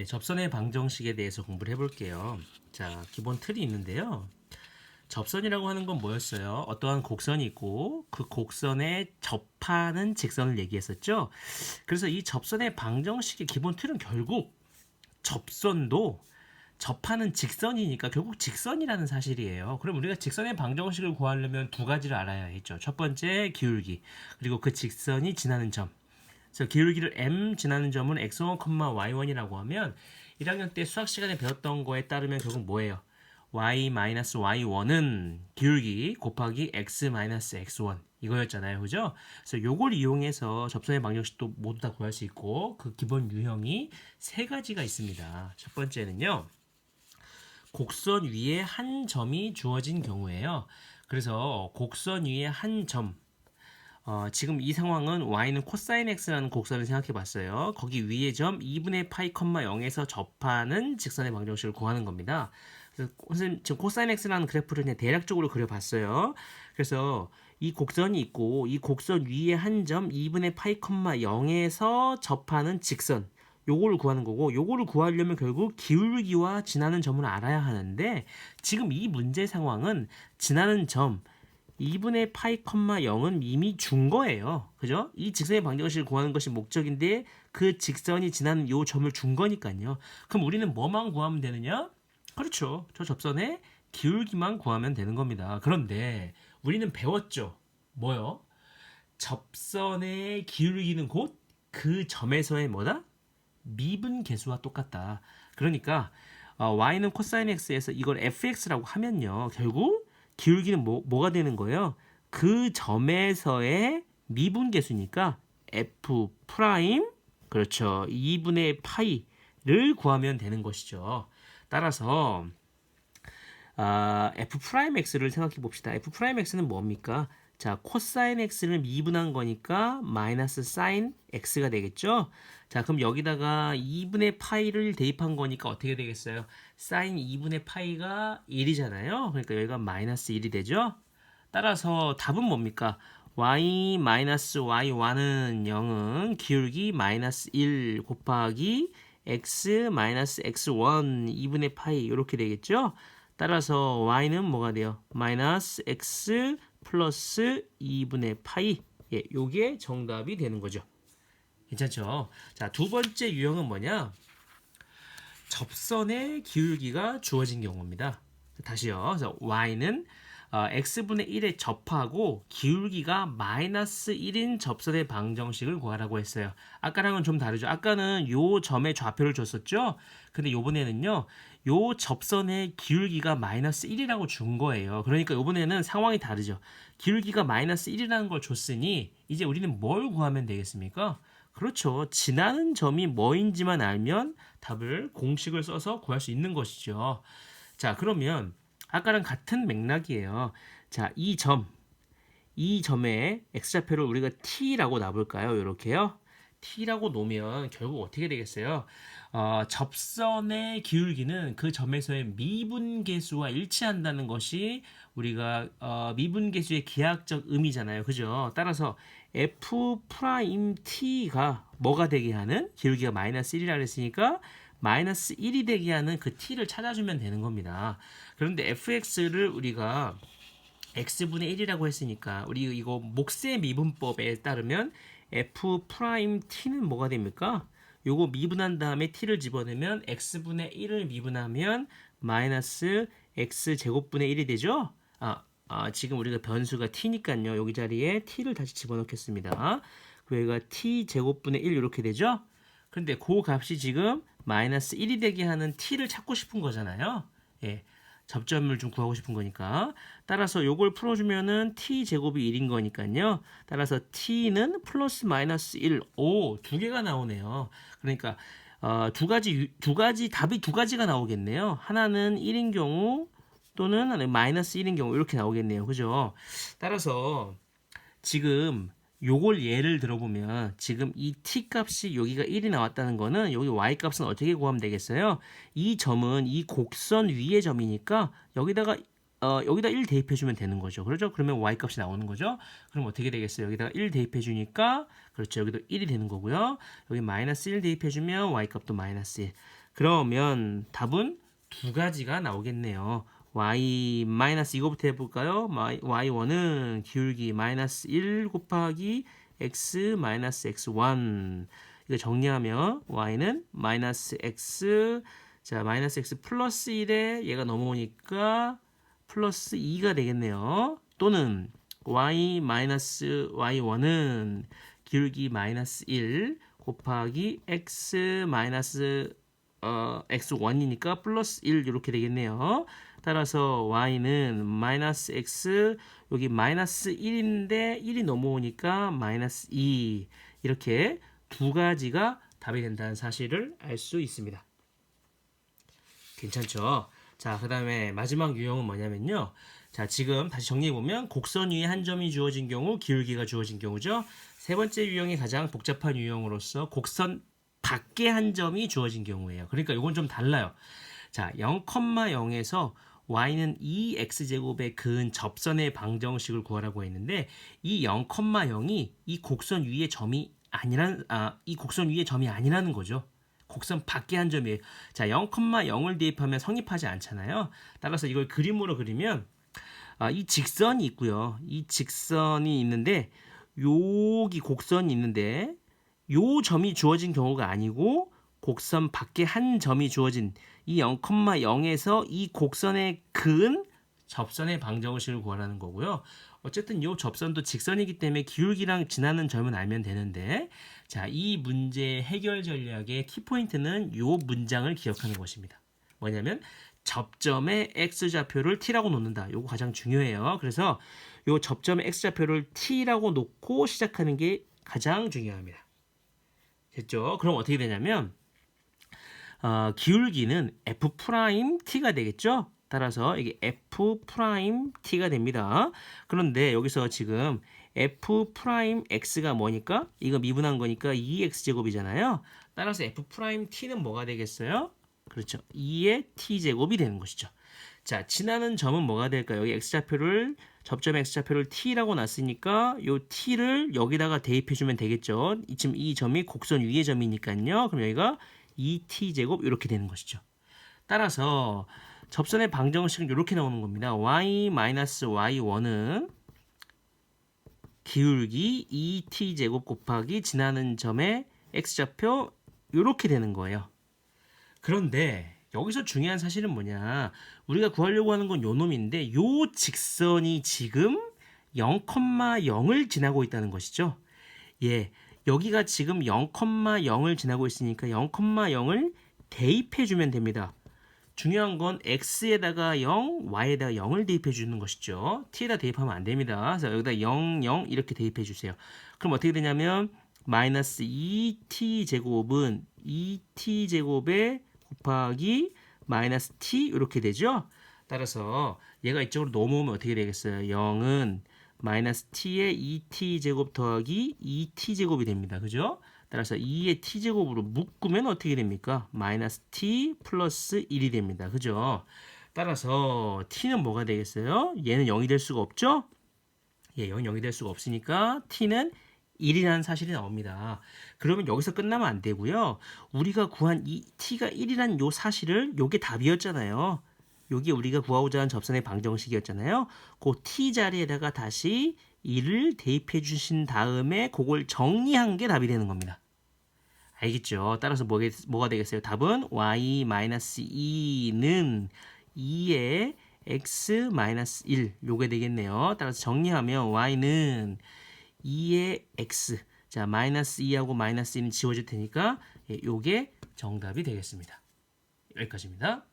네, 접선의 방정식에 대해서 공부를 해볼게요. 자, 기본 틀이 있는데요. 접선이라고 하는 건 뭐였어요? 어떠한 곡선이 있고 그 곡선에 접하는 직선을 얘기했었죠. 그래서 이 접선의 방정식의 기본 틀은 결국 접선도 접하는 직선이니까 결국 직선이라는 사실이에요. 그럼 우리가 직선의 방정식을 구하려면 두 가지를 알아야 했죠. 첫 번째 기울기 그리고 그 직선이 지나는 점. 그래서 기울기를 m 지나는 점은 x1, y1이라고 하면 1학년 때 수학 시간에 배웠던 거에 따르면 결국 뭐예요? y-y1은 기울기 곱하기 x-x1 이거였잖아요. 그죠? 그래서 요걸 이용해서 접선의 방정식도 모두 다 구할 수 있고 그 기본 유형이 세 가지가 있습니다. 첫 번째는요. 곡선 위에 한 점이 주어진 경우에요. 그래서 곡선 위에 한 점, 어, 지금 이 상황은 y는 코사인 x라는 곡선을 생각해 봤어요. 거기 위에 점 2분의 파이 컴마 0에서 접하는 직선의 방정식을 구하는 겁니다. 그래서 선생님 지금 코사인 x라는 그래프를 그냥 대략적으로 그려봤어요. 그래서 이 곡선이 있고 이 곡선 위에 한 점 2분의 파이 컴마 0에서 접하는 직선 요거를 구하는 거고 요거를 구하려면 결국 기울기와 지나는 점을 알아야 하는데 지금 이 문제 상황은 지나는 점 2분의 파이 컴마 0은 이미 준 거예요. 그죠? 이 직선의 방정식을 구하는 것이 목적인데 그 직선이 지나는 요 점을 준 거니까요. 그럼 우리는 뭐만 구하면 되느냐? 그렇죠. 저 접선의 기울기만 구하면 되는 겁니다. 그런데 우리는 배웠죠. 뭐요? 접선의 기울기는 곧 그 점에서의 뭐다? 미분 계수와 똑같다. 그러니까 어, y는 코사인 x에서 이걸 fx라고 하면요. 결국 기울기는 뭐, 뭐가 되는 거예요? 그 점에서의 미분 계수니까 f 프라임 그렇죠. 2분의 파이를 구하면 되는 것이죠. 따라서 아, f 프라임 x를 생각해 봅시다. f 프라임 x는 뭡니까? 자, 코사인 x를 미분한 거니까 마이너스 사인 x가 되겠죠? 자, 그럼 여기다가 2분의 파이를 대입한 거니까 어떻게 되겠어요? 사인 2분의 파이가 1이잖아요. 그러니까 여기가 마이너스 1이 되죠? 따라서 답은 뭡니까? y 마이너스 y1은 0은 기울기 마이너스 1 곱하기 x 마이너스 x1 2분의 파이 이렇게 되겠죠? 따라서 y는 뭐가 돼요? 마이너스 x 플러스 2분의 파이. 예, 요게 정답이 되는 거죠. 괜찮죠? 자, 두 번째 유형은 뭐냐? 접선의 기울기가 주어진 경우입니다. 다시요. 그래서 y는 어, x분의 1에 접하고 기울기가 마이너스 1인 접선의 방정식을 구하라고 했어요. 아까랑은 좀 다르죠. 아까는 요 점의 좌표를 줬었죠. 근데 요번에는요. 요 접선의 기울기가 마이너스 1이라고 준 거예요. 그러니까 요번에는 상황이 다르죠. 기울기가 마이너스 1이라는 걸 줬으니 이제 우리는 뭘 구하면 되겠습니까? 그렇죠. 지나는 점이 뭐인지만 알면 답을 공식을 써서 구할 수 있는 것이죠. 자, 그러면 아까랑 같은 맥락이에요. 자, 이 점, 이 점의 x좌표를 우리가 t라고 놔볼까요? 이렇게요. T라고 놓으면 결국 어떻게 되겠어요? 어, 접선의 기울기는 그 점에서의 미분계수와 일치한다는 것이 우리가 어, 미분계수의 기하학적 의미잖아요. 그죠? 따라서 f 프라임 t가 뭐가 되게 하는 기울기가 마이너스 1이라 그랬으니까 마이너스 1이 되게 하는 그 t를 찾아주면 되는 겁니다. 그런데 fx를 우리가 x분의 1이라고 했으니까 우리 이거 목세 미분법에 따르면 f 프라임 t는 뭐가 됩니까? 요거 미분한 다음에 t를 집어넣으면 x분의 1을 미분하면 마이너스 x 제곱분의 1이 되죠? 아, 아, 지금 우리가 변수가 t니까요. 여기 자리에 t를 다시 집어넣겠습니다. 여기가 t 제곱분의 1 이렇게 되죠? 근데 그 값이 지금 마이너스 1이 되게 하는 t를 찾고 싶은 거잖아요. 예. 접점을 좀 구하고 싶은 거니까. 따라서 요걸 풀어주면은 t 제곱이 1인 거니까요. 따라서 t는 플러스 마이너스 1, 오, 두 개가 나오네요. 그러니까 어, 두 가지 두 가지 답이 두 가지가 나오겠네요. 하나는 1인 경우 또는 마이너스 1인 경우 이렇게 나오겠네요. 그죠? 따라서 지금 요걸 예를 들어보면 지금 이 t 값이 여기가 1이 나왔다는 거는 여기 y 값은 어떻게 구하면 되겠어요? 이 점은 이 곡선 위의 점이니까 여기다가 어, 여기다 1 대입해 주면 되는 거죠. 그렇죠? 그러면 y 값이 나오는 거죠. 그럼 어떻게 되겠어요? 여기다가 1 대입해 주니까 그렇죠. 여기도 1이 되는 거고요. 여기 마이너스 1 대입해 주면 y 값도 마이너스 1. 그러면 답은 두 가지가 나오겠네요. Y 마이너스 이거부터 해볼까요? y1은 기울기 마이너스 1 곱하기 x 마이너스 x1 이거 정리하면 y는 마이너스 x 자 마이너스 x 플러스 1에 얘가 넘어오니까 플러스 2가 되겠네요. 또는 y 마이너스 y1은 기울기 마이너스 1 곱하기 x 마이너스 어, x1이니까 플러스 1 이렇게 되겠네요. 따라서 y는 마이너스 x 여기 마이너스 1인데 1이 넘어오니까 마이너스 2 이렇게 두 가지가 답이 된다는 사실을 알 수 있습니다. 괜찮죠? 자, 그 다음에 마지막 유형은 뭐냐면요. 자, 지금 다시 정리해보면 곡선 위에 한 점이 주어진 경우, 기울기가 주어진 경우죠. 세 번째 유형이 가장 복잡한 유형으로서 곡선 밖에 한 점이 주어진 경우예요. 그러니까 이건 좀 달라요. 자, 0,0에서 y는 2x제곱의 근 접선의 방정식을 구하라고 했는데 이 0,0이 이 곡선 위의 점이 아니란 아, 이 곡선 위의 점이 아니라는 거죠. 곡선 밖에 한 점이에요. 자, 0,0을 대입하면 성립하지 않잖아요. 따라서 이걸 그림으로 그리면 아, 이 직선이 있고요. 이 직선이 있는데 여기 곡선이 있는데 요 점이 주어진 경우가 아니고 곡선 밖에 한 점이 주어진 이 0,0에서 이 곡선의 근 접선의 방정식을 구하라는 거고요. 어쨌든 이 접선도 직선이기 때문에 기울기랑 지나는 점은 알면 되는데 자, 이 문제 해결 전략의 키포인트는 이 문장을 기억하는 것입니다. 뭐냐면 접점의 x좌표를 t라고 놓는다. 요거 가장 중요해요. 그래서 요 접점의 x좌표를 t라고 놓고 시작하는 게 가장 중요합니다. 됐죠? 그럼 어떻게 되냐면 어, 기울기는 f 프라임 t가 되겠죠? 따라서 이게 f 프라임 t가 됩니다. 그런데 여기서 지금 f 프라임 x가 뭐니까? 이거 미분한 거니까 2x 제곱이잖아요. 따라서 f 프라임 t는 뭐가 되겠어요? 그렇죠. 2의 t 제곱이 되는 것이죠. 자, 지나는 점은 뭐가 될까요? 여기 x좌표를 접점 x좌표를 t라고 놨으니까 요 t를 여기다가 대입해 주면 되겠죠. 지금 이 점이 곡선 위의 점이니까요. 그럼 여기가 2t 제곱 이렇게 되는 것이죠. 따라서 접선의 방정식은 이렇게 나오는 겁니다. y-y1은 기울기 2t 제곱 곱하기 지나는 점의 x좌표 이렇게 되는 거예요. 그런데 여기서 중요한 사실은 뭐냐? 우리가 구하려고 하는 건 요 놈인데 요 직선이 지금 0,0을 지나고 있다는 것이죠. 예. 여기가 지금 0,0을 지나고 있으니까 0,0을 대입해 주면 됩니다. 중요한 건 x에다가 0, y에다가 0을 대입해 주는 것이죠. t에다 대입하면 안 됩니다. 그래서 여기다 0, 0 이렇게 대입해 주세요. 그럼 어떻게 되냐면 마이너스 2t 제곱은 2t 제곱에 곱하기 마이너스 t 이렇게 되죠. 따라서 얘가 이쪽으로 넘어오면 어떻게 되겠어요? 0은 마이너스 t의 2t 제곱 더하기 2t 제곱이 됩니다. 그죠? 따라서 2의 t 제곱으로 묶으면 어떻게 됩니까? 마이너스 t 플러스 1이 됩니다. 그죠? 따라서 t는 뭐가 되겠어요? 얘는 0이 될 수가 없죠? 예, 0이 0이 될 수가 없으니까 t는 1이라는 사실이 나옵니다. 그러면 여기서 끝나면 안 되고요. 우리가 구한 이 t가 1이라는 요 사실을 요게 답이었잖아요. 요게 우리가 구하고자 하는 접선의 방정식이었잖아요. 그 t 자리에다가 다시 1을 대입해 주신 다음에 그걸 정리한 게 답이 되는 겁니다. 알겠죠? 따라서 뭐, 뭐가 되겠어요? 답은 y-2는 2의 x-1 요게 되겠네요. 따라서 정리하면 y는 2의 x 자 마이너스 2하고 마이너스 1은 지워질 테니까 예, 요게 정답이 되겠습니다. 여기까지입니다.